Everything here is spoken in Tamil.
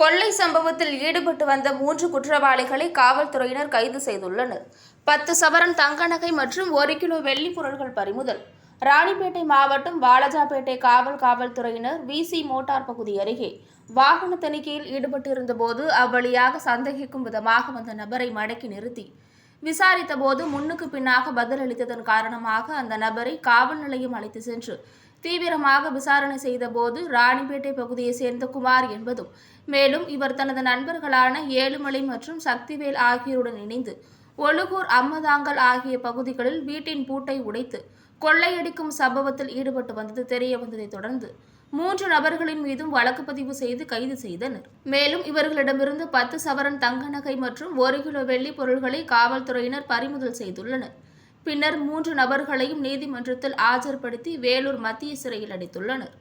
கொள்ளை சம்பவத்தில் ஈடுபட்டு வந்த மூன்று குற்றவாளிகளை காவல்துறையினர் கைது செய்துள்ளனர். பத்து சவரன் தங்க நகை மற்றும் ஒரு கிலோ வெள்ளி பொருட்கள் பறிமுதல். ராணிப்பேட்டை மாவட்டம் வாலஜாபேட்டை காவல் காவல்துறையினர் விசி மோட்டார் பகுதி அருகே வாகன தணிக்கையில் ஈடுபட்டிருந்தபோது அவ்வழியாக சந்தேகிக்கும் விதமாக வந்த நபரை மடக்கி நிறுத்தி. விசாரித்த போது முன்னுக்கு பின்னாக பதிலளித்ததன் காரணமாக அந்த நபரை காவல் நிலையம் அழைத்து சென்று தீவிரமாக விசாரணை செய்தபோது ராணிப்பேட்டை பகுதியை சேர்ந்த குமார் என்பதும் மேலும் இவர் தனது நண்பர்களான ஏழுமலை மற்றும் சக்திவேல் ஆகியோருடன் இணைந்து ஒழுகூர் அம்மதாங்கல் ஆகிய பகுதிகளில் வீட்டின் பூட்டை உடைத்து கொள்ளையடிக்கும் சம்பவத்தில் ஈடுபட்டு வந்தது தெரிய வந்ததை தொடர்ந்து மூன்று நபர்களின் மீதும் வழக்கு பதிவு செய்து கைது செய்தனர். மேலும் இவர்களிடமிருந்து பத்து சவரன் தங்க நகை மற்றும் ஒரு கிலோ வெள்ளி பொருள்களை காவல்துறையினர் பறிமுதல் செய்துள்ளனர். பின்னர் மூன்று நபர்களையும் நீதிமன்றத்தில் ஆஜர்படுத்தி வேலூர் மத்திய சிறையில் அடைத்துள்ளனர்.